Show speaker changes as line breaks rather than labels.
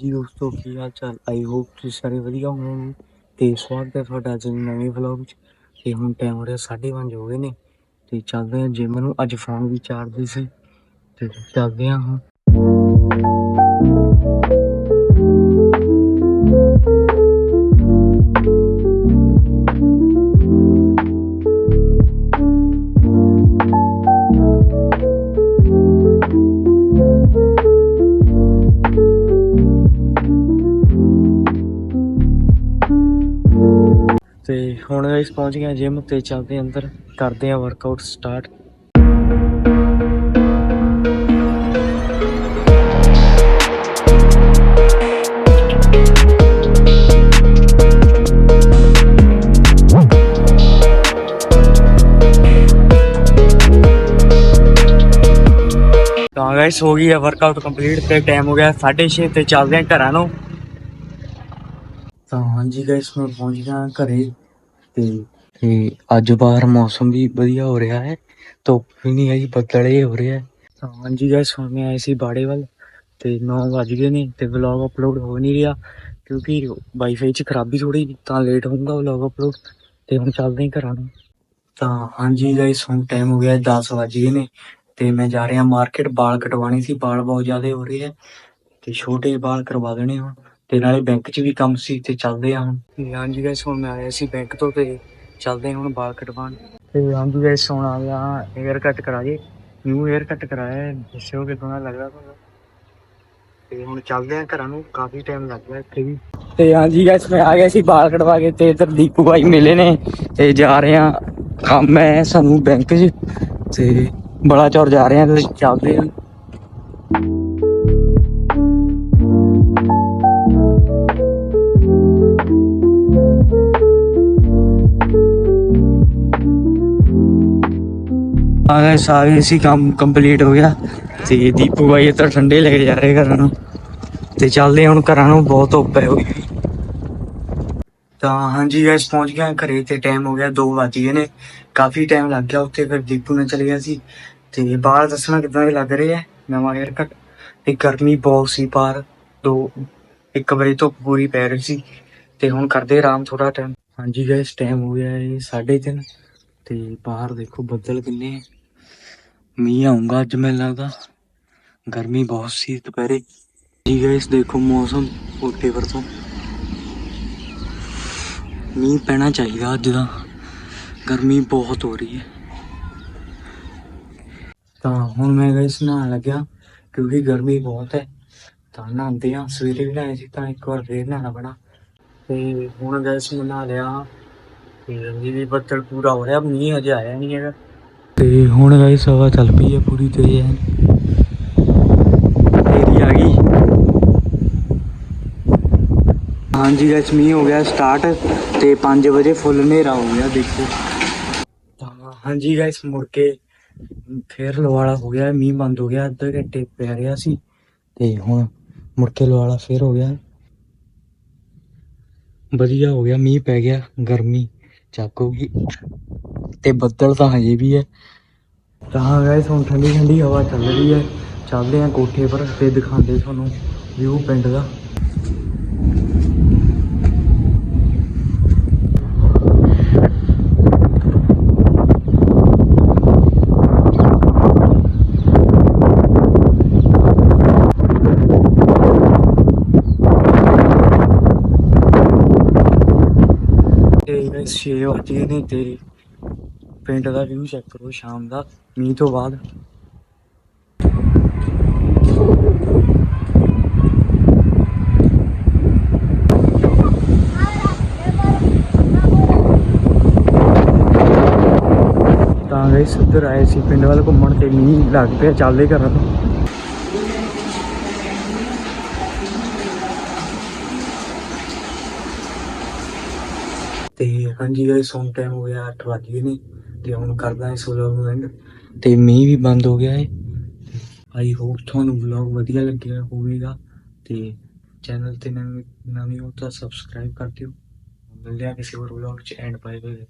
ਜੀ ਦੋਸਤੋ, ਕੀ ਹਾਲ ਚਾਲ? ਆਈ ਹੋਪ ਤੁਸੀਂ ਸਾਰੇ ਵਧੀਆ ਹੋਵੋਗੇ ਤੇ ਸਵਾਗਤ ਹੈ ਤੁਹਾਡਾ ਅੱਜ ਨਵੇਂ ਵਲੌਗ ਵਿੱਚ। ਤੇ ਹੁਣ ਟਾਈਮ ਹੋ ਰਿਹਾ 5:30 ਹੋ ਗਏ ਨੇ ਤੇ ਚੱਲਦੇ ਹਾਂ ਜਿਮ ਨੂੰ। ਅੱਜ ਫੋਨ ਵੀ ਚਾਰਜ ਸੀ ਤੇ ਚੱਲਦੇ ਹਾਂ ਹੁਣ। ਤੇ ਹੁਣ ਗਾਇਸ ਪਹੁੰਚ ਗਏ ਜਿਮ ਤੇ, ਚੱਲਦੇ ਅੰਦਰ, ਕਰਦੇ ਹਾਂ ਵਰਕਆਊਟ ਸਟਾਰਟ ਤਾਂ ਗਾਇਸ ਹੋ ਗਈ ਹੈ ਵਰਕਆਊਟ ਕੰਪਲੀਟ ਤੇ ਟਾਈਮ ਹੋ ਗਿਆ 6:30 ਤੇ ਚੱਲਦੇ ਆ ਘਰਾਂ ਨੂੰ। ਤਾਂ ਹਾਂਜੀ ਗਾਇਸ ਮੈਂ ਪਹੁੰਚ ਗਿਆ ਘਰੇ। ਤੇ ਤੇ ਅੱਜ ਬਾਹਰ ਮੌਸਮ ਵੀ ਵਧੀਆ ਹੋ ਰਿਹਾ ਹੈ ਧੁੱਪ ਵੀ ਨਹੀਂ ਹੈਗੀ ਬੱਦਲੇ ਹੋ ਰਿਹਾ ਹੈ। ਤਾਂ ਹਾਂਜੀ ਗਾਇਸ ਹੁਣ ਮੈਂ ਆਏ ਸੀ ਬਾੜੇ ਵੱਲ ਤੇ 9 ਵੱਜ ਗਏ ਨੇ ਤੇ ਵਲੌਗ ਅਪਲੋਡ ਹੋ ਨਹੀਂ ਰਿਹਾ ਕਿਉਂਕਿ ਵਾਈਫਾਈ 'ਚ ਖਰਾਬੀ ਥੋੜੀ ਤਾਂ ਲੇਟ ਹੋਊਗਾ ਵਲੌਗ ਅਪਲੋਡ ਤੇ ਹੁਣ ਚੱਲਦੇ ਹਾਂ ਘਰਾਂ ਨੂੰ। ਤਾਂ ਹਾਂਜੀ ਗਾਇਸ ਹੁਣ ਟਾਈਮ ਹੋ ਗਿਆ 10 ਵੱਜ ਗਏ ਨੇ ਤੇ ਮੈਂ ਜਾ ਰਿਹਾ ਮਾਰਕੀਟ ਵਾਲ ਕਟਵਾਣੇ ਸੀ ਵਾਲ ਬਹੁਤ ਜ਼ਿਆਦਾ ਹੋ ਰਹੇ ਹੈ ਤੇ ਛੋਟੇ ਵਾਲ ਕਰਵਾ ਦੇਣੇ ਹੁਣ। ਤੇ ਨਾਲੇ ਬੈਂਕ 'ਚ ਵੀ ਕੰਮ ਸੀ ਤੇ ਚੱਲਦੇ ਆ ਹੁਣ। ਤੇ ਹਾਂਜੀ ਗਾਇਸ ਹੁਣ ਮੈਂ ਆਇਆ ਸੀ ਬੈਂਕ ਤੋਂ ਤੇ ਚੱਲਦੇ ਹਾਂ ਹੁਣ ਵਾਲ ਕਟਵਾਉਣ ਤੇ ਹਾਂਜੀ ਗਾਇਸ ਹੁਣ ਆ ਗਿਆ ਹੇਅਰ ਕੱਟ ਕਰਾ ਜੇ ਨਿਊ ਹੇਅਰ ਕੱਟ ਕਰਾਇਆ ਹੈ ਦੱਸਿਓ ਕਿਦਾਂ ਲੱਗਦਾ ਤੁਹਾਨੂੰ? ਤੇ ਹੁਣ ਚੱਲਦੇ ਆ ਘਰਾਂ ਨੂੰ ਕਾਫੀ ਟਾਈਮ ਲੱਗ ਗਿਆ ਇੱਥੇ ਵੀ। ਤੇ ਹਾਂਜੀ ਗਾਇਸ ਮੈਂ ਆ ਗਿਆ ਸੀ ਵਾਲ ਕਟਵਾ ਕੇ ਤੇ ਇਧਰ ਦੀਪੂ ਭਾਈ ਮਿਲੇ ਨੇ ਤੇ ਜਾ ਰਹੇ ਆ ਕੰਮ ਹੈ ਸਾਨੂੰ ਬੈਂਕ 'ਚ ਤੇ ਬੜਾ ਚੌਰ ਜਾ ਰਹੇ ਆ ਤੇ ਚੱਲਦੇ ਆ ਆ ਗਏ, ਸਾਰੇ ਸੀ ਕੰਮ ਕੰਪਲੀਟ ਹੋ ਗਿਆ। ਤੇ ਦੀਪੂ ਭਾਈ ਤਾਂ ਠੰਡੇ ਲੈ ਕੇ ਜਾ ਰਹੇ ਘਰਾਂ ਨੂੰ। ਤੇ ਚੱਲਦੇ ਹੁਣ ਘਰਾਂ ਨੂੰ, ਬਹੁਤ ਧੁੱਪ ਹੈ ਹੋਈ। ਤਾਂ ਹਾਂਜੀ ਗਾਇਸ ਪਹੁੰਚ ਗਿਆ ਘਰੇ, ਤੇ ਟਾਈਮ ਹੋ ਗਿਆ 2 ਵੱਜ ਗਏ ਨੇ। ਕਾਫੀ ਟਾਈਮ ਲੱਗ ਗਿਆ ਉੱਥੇ, ਫਿਰ ਦੀਪੂ ਨੇ ਚਲੇ ਗਿਆ ਸੀ। ਤੇ ਬਾਹਰ ਦੱਸਣਾ ਕਿਦਾਂ ਦੇ ਲੱਗ ਰਹੇ ਹੈ ਨਵਾਂ ਹੇਅਰ ਕੱਟ ਤੇ ਗਰਮੀ ਬਹੁਤ ਸੀ ਬਾਹਰ, ਦੋ, ਇੱਕ ਵਜੇ ਧੁੱਪ ਪੂਰੀ ਪੈ ਰਹੀ ਸੀ। ਤੇ ਹੁਣ ਕਰਦੇ ਆਰਾਮ ਥੋੜਾ ਟਾਈਮ ਹਾਂਜੀ ਗਾਇਸ ਟਾਈਮ ਹੋ ਗਿਆ ਇਹ 3:30 ਤੇ ਬਾਹਰ ਦੇਖੋ ਬੱਦਲ ਕਿੰਨੇ ਮੀਂਹ ਆਉਂਗਾ ਅੱਜ ਮੈਨੂੰ ਲੱਗਦਾ। ਗਰਮੀ ਬਹੁਤ ਸੀ ਦੁਪਹਿਰੇ। ਜੀ ਗਾਇਸ, ਦੇਖੋ ਮੌਸਮ ਉੱਤੇ ਵਰਤੋਂ ਮੀਂਹ ਪੈਣਾ ਚਾਹੀਦਾ ਅੱਜ ਦਾ। ਗਰਮੀ ਬਹੁਤ ਹੋ ਰਹੀ ਹੈ। ਤਾਂ ਹੁਣ ਮੈਂ ਗਾਇਸ ਨਹਾਉਣ ਲੱਗਿਆ, ਕਿਉਂਕਿ ਗਰਮੀ ਬਹੁਤ ਹੈ। ਤਾਂ ਨਹਾਉਂਦੇ ਆ ਸਵੇਰੇ ਵੀ ਨਹਾਏ ਸੀ, ਤਾਂ ਇੱਕ ਵਾਰ ਫੇਰ ਨਹਾਉਣਾ ਪੈਣਾ। ਤੇ ਹੁਣ ਗਾਇਸ ਮੈਂ ਨਹਾ ਲਿਆ। ਤੇ ਜੀ ਵੀ ਬੱਦਲ ਪੂਰਾ ਹੋ ਰਿਹਾ, ਮੀਂਹ ਅਜੇ ਆਇਆ ਨਹੀਂ ਹੈਗਾ। ਤੇ ਹੁਣ ਗਾਇਸ ਹਵਾ ਚੱਲ ਪਈ ਹੈ ਪੂਰੀ ਤੇਜ਼ ਹੈ ਤੇਰੀ ਆ ਗਈ। ਹਾਂਜੀ ਗਾਇਸ ਮੀਂਹ ਹੋ ਗਿਆ ਸਟਾਰਟ ਤੇ 5 ਵਜੇ ਫੁੱਲ ਹਨੇਰਾ ਹੋ ਗਿਆ, ਦੇਖੋ। ਤਾਂ ਹਾਂਜੀ ਗਾਇਸ ਮੁੜ ਕੇ ਫੇਰ ਲਵਾਲਾ ਹੋ ਗਿਆ, ਮੀਂਹ ਬੰਦ ਹੋ ਗਿਆ, ਅੱਧੇ ਘੰਟੇ ਪੈ ਰਿਹਾ ਸੀ ਤੇ ਹੁਣ ਮੁੜ ਕੇ ਲਵਾਲਾ ਫੇਰ ਹੋ ਗਿਆ। ਵਧੀਆ ਹੋ ਗਿਆ, ਮੀਂਹ ਪੈ ਗਿਆ, ਗਰਮੀ ਚੱਕ ਹੋ ਗਈ। ਤੇ ਬੱਦਲ ਤਾਂ ਹਜੇ ਵੀ ਹੈ। ਤਾਂ ਗਾਇਸ ਹੁਣ ਠੰਡੀ ਠੰਡੀ ਹਵਾ ਚੱਲ ਰਹੀ ਹੈ। ਚੱਲਦੇ ਆ ਕੋਠੇ ਪਰ ਤੇ ਦਿਖਾਉਂਦੇ ਤੁਹਾਨੂੰ ਵਿਊ ਪਿੰਡ ਦਾ। ਤੇ ਗਾਇਸ 6 ਵਜੇ ਨੇ ਤੇ ਪਿੰਡ ਦਾ ਵਿਊ ਚੈੱਕ ਕਰੋ, ਸ਼ਾਮ ਦਾ, ਮੀਂਹ ਤੋਂ ਬਾਅਦ। ਤਾਂ ਗਾਇਸ ਉੱਧਰ ਆਏ ਸੀ ਪਿੰਡ ਵੱਲ ਘੁੰਮਣ ਤੇ ਮੀਂਹ ਲੱਗ ਪਿਆ ਚੱਲਦੇ ਘਰਾਂ ਤੋਂ। ਤੇ ਹਾਂਜੀ ਗਾਇਸ ਹੁਣ ਟਾਈਮ ਹੋ ਗਿਆ 8 ਵਜ ਗਏ ਨੇ। ਤੇ ਹੁਣ ਕਰਦਾ ਹੈ ਵਲੌਗ ਨੂੰ ਐਂਡ ਤੇ ਮੀਂਹ ਵੀ ਬੰਦ ਹੋ ਗਿਆ ਹੈ ਆਈ ਹੋਪ ਤੁਹਾਨੂੰ ਵਲੌਗ ਵਧੀਆ ਲੱਗਿਆ ਹੋਵੇਗਾ, ਤੇ ਚੈਨਲ ਤੇ ਨਵੇਂ ਨਵੇਂ ਹੋ ਤਾਂ ਸਬਸਕ੍ਰਾਈਬ ਕਰ ਦਿਓ। ਮਿਲਦੇ ਹਾਂ ਕਿਸੇ ਹੋਰ ਵਲੌਗ ਚ ਐਂਡ ਬਾਏ ਬਾਏ